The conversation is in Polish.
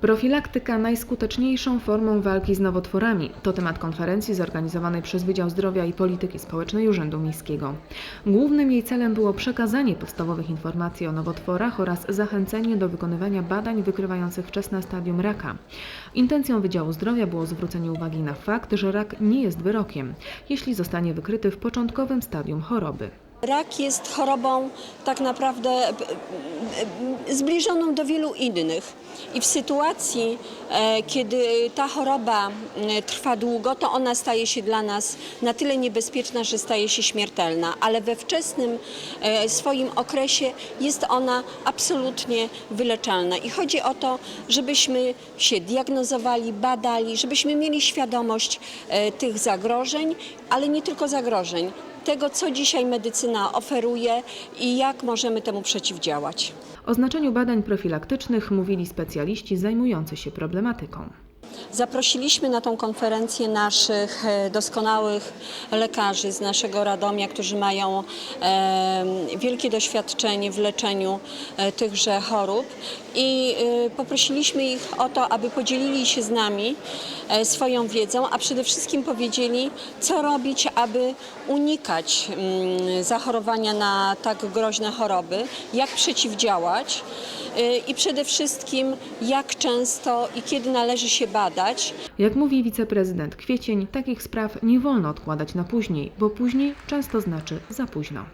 Profilaktyka najskuteczniejszą formą walki z nowotworami to temat konferencji zorganizowanej przez Wydział Zdrowia i Polityki Społecznej Urzędu Miejskiego. Głównym jej celem było przekazanie podstawowych informacji o nowotworach oraz zachęcenie do wykonywania badań wykrywających wczesne stadium raka. Intencją Wydziału Zdrowia było zwrócenie uwagi na fakt, że rak nie jest wyrokiem, jeśli zostanie wykryty w początkowym stadium choroby. Rak jest chorobą tak naprawdę e, e, zbliżoną do wielu innych. I w sytuacji, e, kiedy ta choroba trwa długo, to ona staje się dla nas na tyle niebezpieczna, że staje się śmiertelna, ale we wczesnym swoim okresie jest ona absolutnie wyleczalna. I chodzi o to, żebyśmy się diagnozowali, badali, żebyśmy mieli świadomość tych zagrożeń, ale nie tylko zagrożeń tego, co dzisiaj medycyna oferuje i jak możemy temu przeciwdziałać. O znaczeniu badań profilaktycznych mówili specjaliści zajmujący się problematyką. Zaprosiliśmy na tą konferencję naszych e, doskonałych lekarzy z naszego Radomia, którzy mają wielkie doświadczenie w leczeniu e, tychże chorób i e, poprosiliśmy ich o to, aby podzielili się z nami swoją wiedzą, a przede wszystkim powiedzieli, co robić, aby unikać mm, zachorowania na tak groźne choroby, jak przeciwdziałać i przede wszystkim jak często i kiedy należy się Jak mówi wiceprezydent Kwiecień, takich spraw nie wolno odkładać na później, bo później często znaczy za późno.